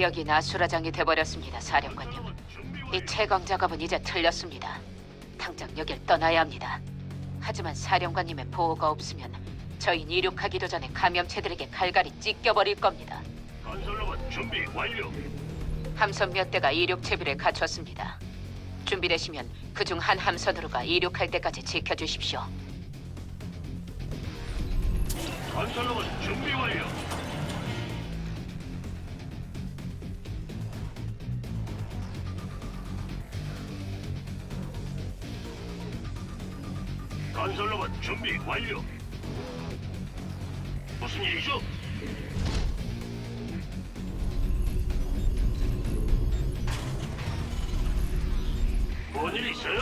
여기 나수라장이 돼버렸습니다, 사령관님. 이 채광 작업은 이제 틀렸습니다. 당장 여길 떠나야 합니다. 하지만 사령관님의 보호가 없으면 저희 이륙하기도 전에 감염체들에게 갈갈이 찢겨버릴 겁니다. 건설로봇 준비 완료. 함선 몇 대가 이륙 채비를 갖췄습니다. 준비되시면 그중 한 함선으로가 이륙할 때까지 지켜주십시오. 건설로봇 준비 완료. 건설로봇 준비 완료. 무슨 일이죠? 뭔일 있어요?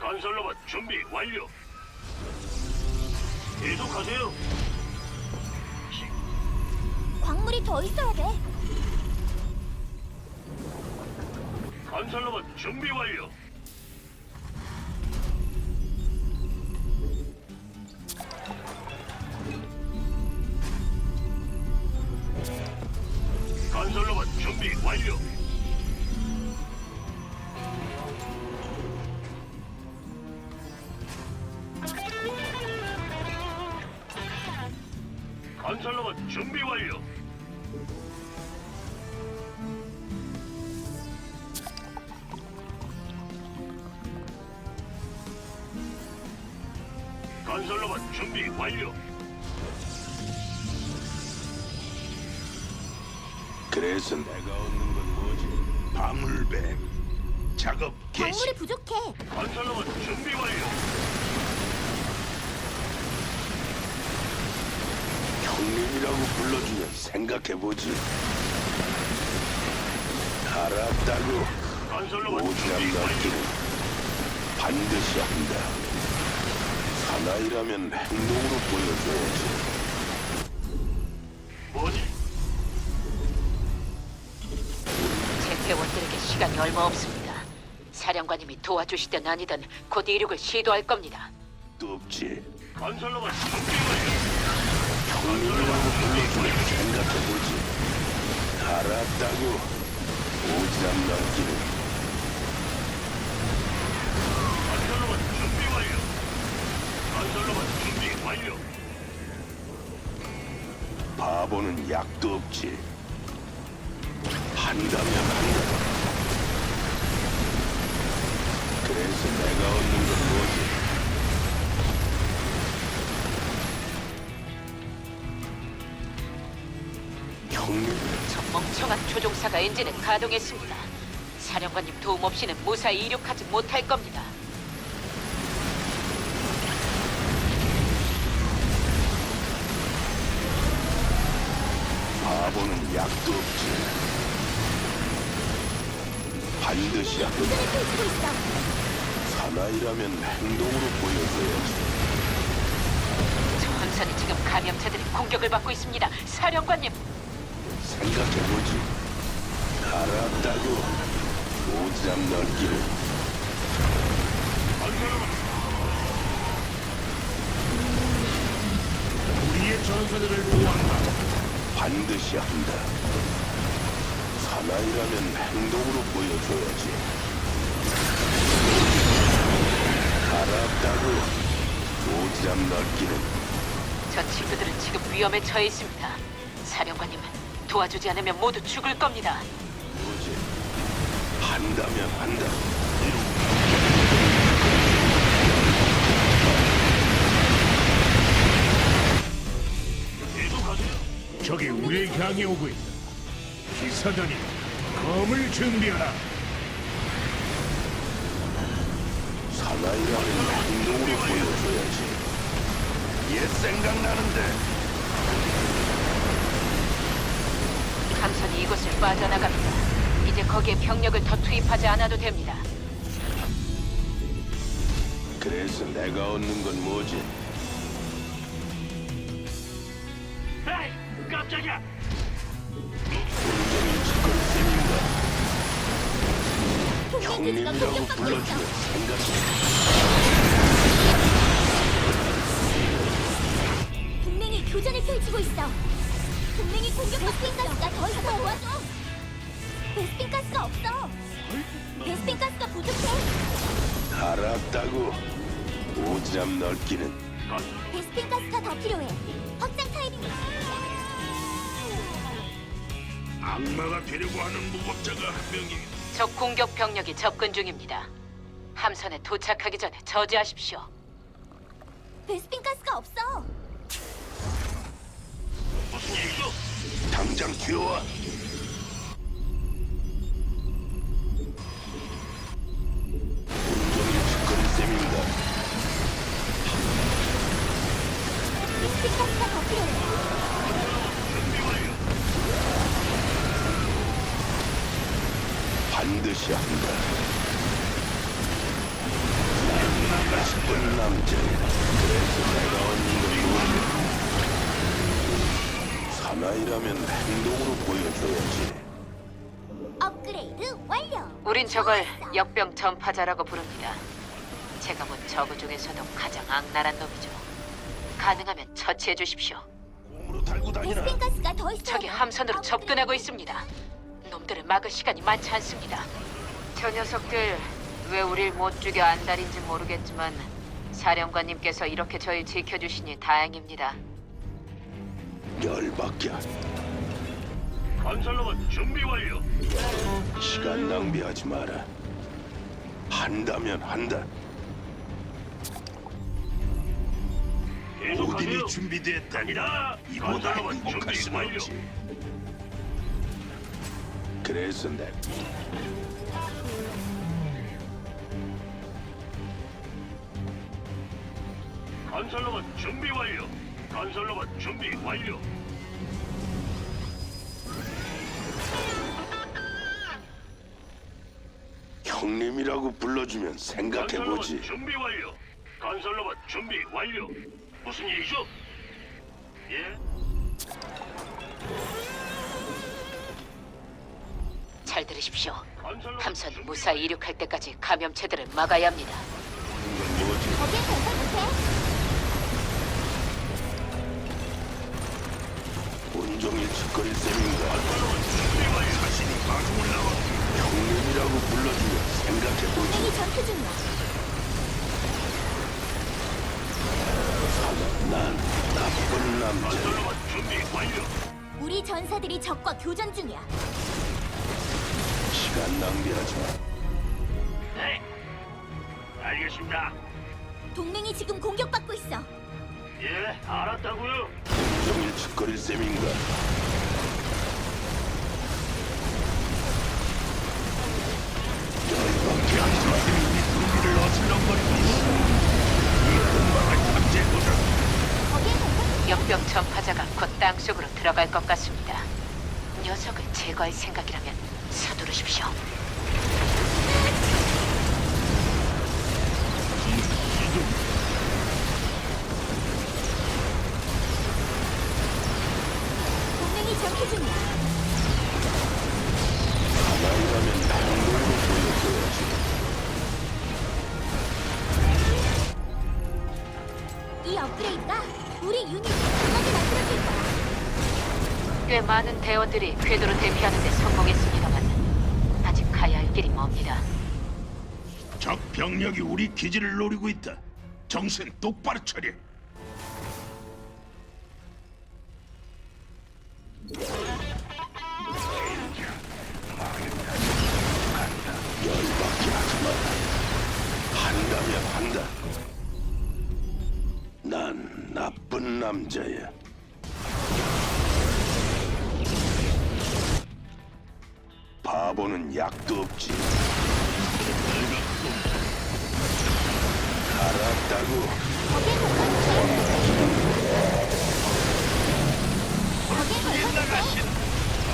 건설로봇 준비 완료. 계속하세요. 광물이 더 있어야 돼. 건설로봇 준비 완료. 건설로봇 준비 완료. 건설로봇 준비 완료. 그래서 내가 얻는 건 뭐지? 방울뱀. 작업 개시. 광물이 부족해. 건설로봇 준비 완료. 형님이라고 불러주면 생각해보지. 알았다고. 건설로봇 오지랖 준비 완료. 넓기는 반드시 한다. 사나이라면 행동으로 보여줘야지. 뭐니? 제 대원들에게 시간이 얼마 없습니다. 사령관님이 도와주시든 아니든 곧 이륙을 시도할 겁니다. 또 없지. 건설로봇 준비 완료. 형님이라고 불러주면 생각해보지. 알았다고. 오지랖 넓기는 건설로봇 준비 완료. 건설로봇 준비 완료. 바보는 약도 없지. 한다면 한다. 그래서 내가 얻는 건 뭐지? 형님, 저 멍청한 조종사가 엔진을 가동했습니다. 사령관님 도움 없이는 무사히 이륙하지 못할 겁니다. 바보는 약도 없지. 반드시. 쓰고 있어. 사나이라면 행동으로 보여줘야지. 저 함선이 지금 감염체들의 공격을 받고 있습니다. 사령관님, 생각해보지. 알았다고. 오지랖 넓기를 우리의 전사들을 보호한다. 반드시 한다. 사나이라면 행동으로 보여줘야지. 알았다고. 오지랖 넓기는 저 친구들은 지금 위험에 처해 있습니다. 사령관님, 도와주지 않으면 모두 죽을 겁니다. 뭐지? 한다면 한다. 계속 적이 우리를 향해 오고 있다. 기사단이 검을 준비하라. 사나이라면 행동으로 보여줘야지. 옛 생각나는데. 함선이 이곳을 빠져나갑니다. 이제 거기에 병력을 더 투입하지 않아도 됩니다. 그래서 내가 얻는 건 뭐지? 에이, 깜짝이야. 동맹이 기지가 형님이라고 공격받고 있어. 불러주면 생각해. 동맹이 교전을 펼치고 있어. 동맹이 공격받고 베스핀 가스가 더 있어. 도와줘. 베스핀 가스가 없어. 베스핀 가스가 부족해. 알았다고. 오지랖 넓기는 베스핀 가스가 더 필요해. 악마가 되려고 하는 무법자가 한 명이 적 공격 병력이 접근 중입니다. 함선에 도착하기 전에 저지하십시오. 베스핀 가스가 없어. 무슨 일이죠? 당장 튀어와. 온종일 짓거릴 셈입니다. 베스핀 가스가 더 필요해. 준비 완료. 반드시 한다. 나쁜 남자. 그래서 내가 얻는 건? 사나이라면 행동으로 보여줘야지. 업그레이드 완료. 우린 저걸. 역병 전파자라고 부릅니다. 제가 본 저그 중에서도 가장 악랄한 놈이죠. 가능하면 처치해 주십시오. 몸으로 달고 다니나? 베스핀 가스가 더 있어. 적이 함선으로 접근하고 있습니다. 놈들을 막을 시간이 많지 않습니다. 저 녀석들 왜 우릴 못 죽여 안달인지 모르겠지만 사령관님께서 이렇게 저희 지켜주시니 다행입니다. 열받게. 건설로봇 준비 완료. 시간 낭비하지 마라. 한다면 한다. 계속하세요. 준비됐다니라. 건설로봇 준비 완료. 그래서 내 건설로봇 준비 완료. 건설로봇 준비 완료. 형님이라고 불러주면 건설로봇 생각해보지. 준비 완료. 건설로봇 준비 완료. 무슨 일이죠? 예? 잘 들으십시오. 함선 무사히 이륙할 때까지 감염체들을 막아야 합니다. 거기에 건설 못해. 온종일 짓거릴 셈인가? 형님이라고 불러주면 생각해보지. 동맹이 전투 중이야. 난 나쁜 남자. 건설로봇 준비 완료. 우리 전사들이 적과 교전 중이야. 시간 낭비하지 마. 네. 알겠습니다. 동맹이 지금 공격받고 있어. 예, 알았다고요. 온종일 짓거릴 셈인가? 열받게 하지 마. 우리를 어슬렁거리고. 이 근방을 탐지해보자. 거기에 건설 역병 전파자가 곧 땅속으로 들어갈 것 같습니다. 녀석을 제거할 생각이라면 서두르십시오. 대원들이 궤도로 대피하는 데 성공했습니다만 아직 가야 할 길이 멉니다. 적 병력이 우리 기지를 노리고 있다. 정신 똑바로 차려. 남자야. 바보는 약도 없지. 알았다고. 거기에 건설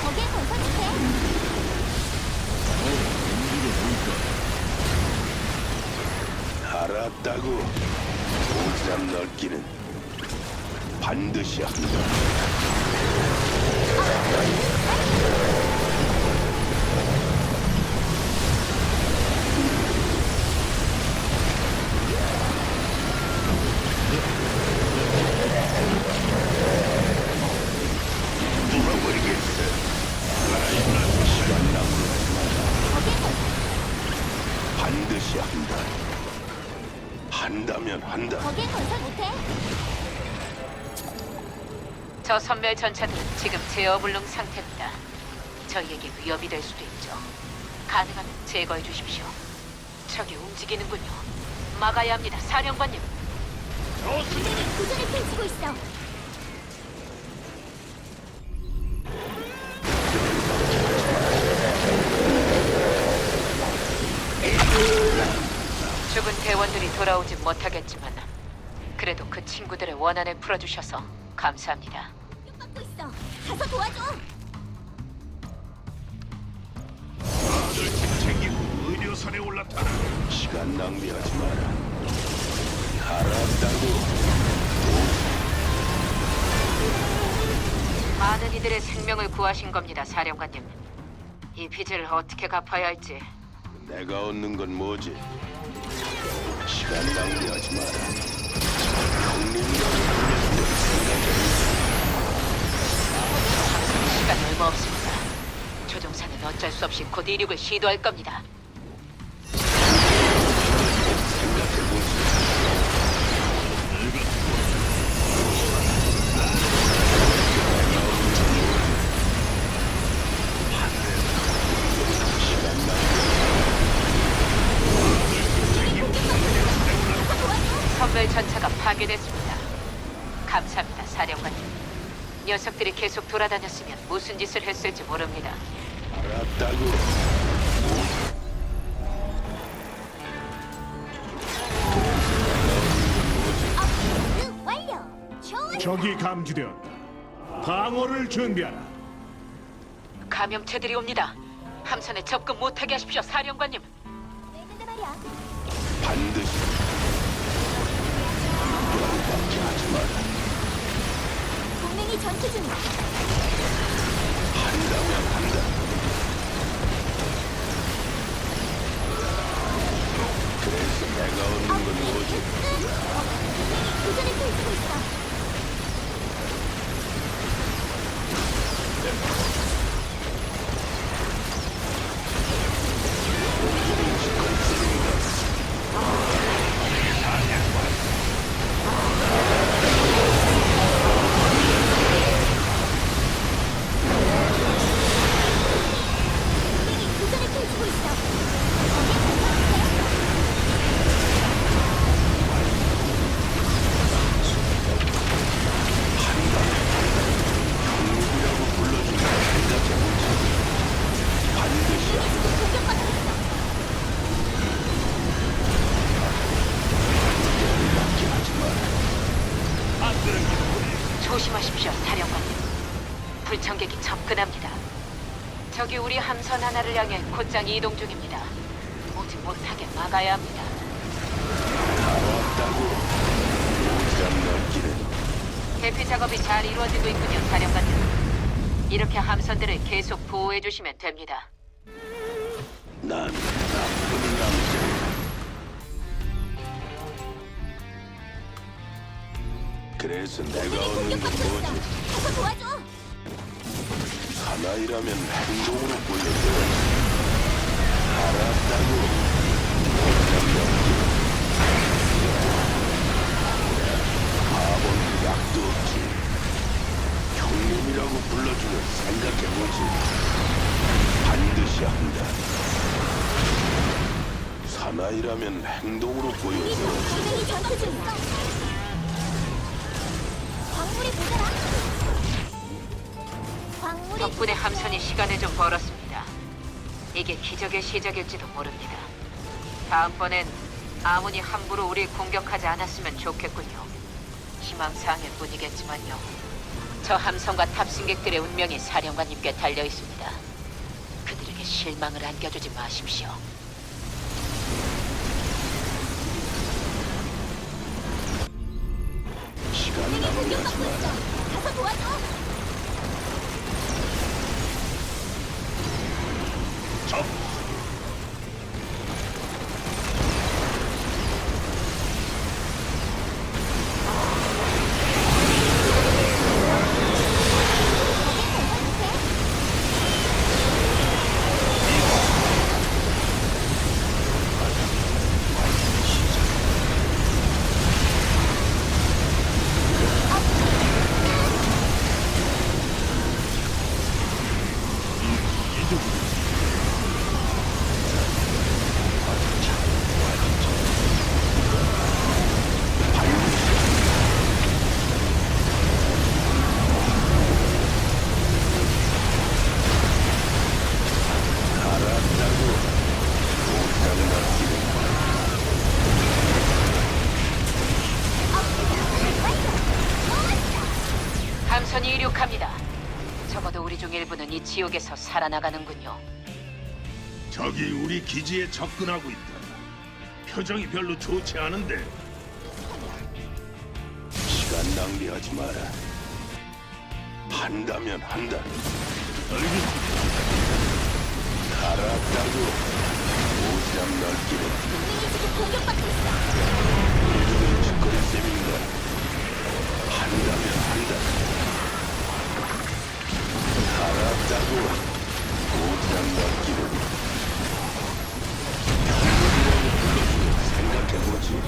건설 건설 못해. 알았다고. 오지랖 넓기는 반드시 한다. 반드시 한다. 한다면 한다. 거기엔 건설 못해. 저 선멸 전차들은 지금 제어불능 상태입니다. 저희에게 위협이 될 수도 있죠. 가능하면 제거해 주십시오. 적이 움직이는군요. 막아야 합니다, 사령관님. 동맹이 교전을 펼치고 있어. 죽은 대원들이 돌아오진 못하겠지만 그래도 그 친구들의 원한을 풀어주셔서 감사합니다. 공격받고 있어. 가서 도와줘. 다들 짐 챙기고 의료선에 올라타라. 시간 낭비하지 마라. 알았다고. 많은 이들의 생명을 구하신 겁니다, 사령관님. 이 빚을 어떻게 갚아야 할지 내가 얻는 건 뭐지? 시간 낭비하지 마라. 형님이라고 불러주면 시간 얼마 없습니다. 조종사는 어쩔 수 없이 곧 이륙을 시도할 겁니다. 파괴됐습니다. 감사합니다, 사령관님. 녀석들이 계속 돌아다녔으면 무슨 짓을 했을지 모릅니다. 알았다고. 업그레이드 완료. 좋아. 적이 감지되었다. 방어를 준비하라. 감염체들이 옵니다. 함선에 접근 못하게 하십시오, 사령관님. 왜 근데 말이야. 반드시. 열받게 하지 마라. 동맹이 전투 중이야. 한다면 한다. 그래서 내가 얻는 건 뭐지? 교전을 펼치고 있어. 조심하십시오, 사령관님. 불청객이 접근합니다. 적이 우리 함선 하나를 향해 곧장 이동 중입니다. 오지 못하게 막아야 합니다. 대피 작업이 잘 이루어지고 있군요, 사령관님. 이렇게 함선들을 계속 보호해 주시면 됩니다. 난 나쁜 남자. 그래서 내가 동맹이 얻는 건 공격받고 있어. 뭐지? 가서 도와줘. 사나이라면 행동으로 보여줘야지. 알았다고. 바보는 약도 없지. 형님이라고 불러주면 생각해보지. 반드시 한다. 사나이라면 행동으로 보여줘야지. 동맹이 전투 중이야. 덕분에 함선이 시간을 좀 벌었습니다. 이게 기적의 시작일지도 모릅니다. 다음번엔 아무니 함부로 우리 공격하지 않았으면 좋겠군요. 희망사항일 뿐이겠지만요. 저 함선과 탑승객들의 운명이 사령관님께 달려 있습니다. 그들에게 실망을 안겨주지 마십시오. 함선이 이륙합니다. 적어도 우리 중 일부는 이 지옥에서 살아나가는군요. 적이 우리 기지에 접근하고 있다. 표정이 별로 좋지 않은데 시간 낭비하지 마라. 한다면 한다. 알았다고. 오지랖 넓기는 동맹이 지금 공격받고 있어. 요즘은 짓거릴 셈인가. 한다면 한다. 생각해보지.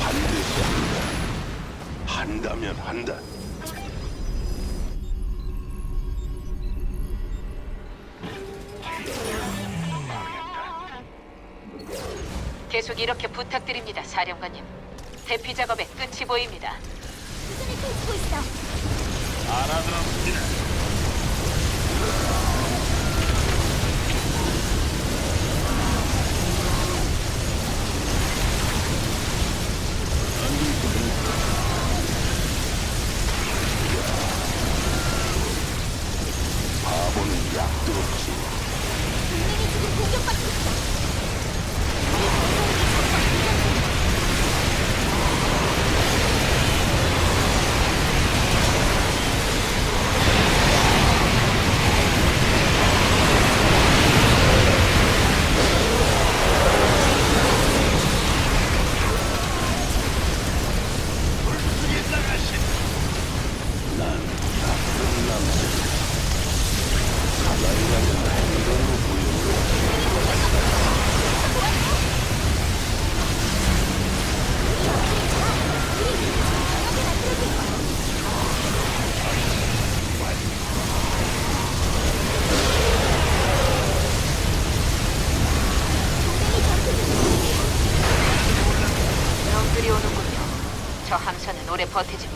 반드시 한다. 한다면 한다. 계속 이렇게 부탁드립니다, 사령관님. 대피 작업의 끝이 보입니다. 수준을 펼치고 있어. 알아들었습니다.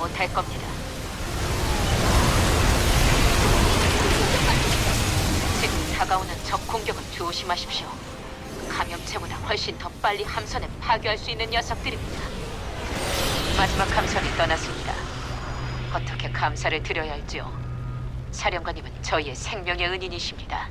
못할 겁니다. 지금 다가오는 적 공격을 조심하십시오. 감염체보다 훨씬 더 빨리 함선을 파괴할 수 있는 녀석들입니다. 마지막 함선이 떠났습니다. 어떻게 감사를 드려야 할지요. 사령관님은 저희의 생명의 은인이십니다.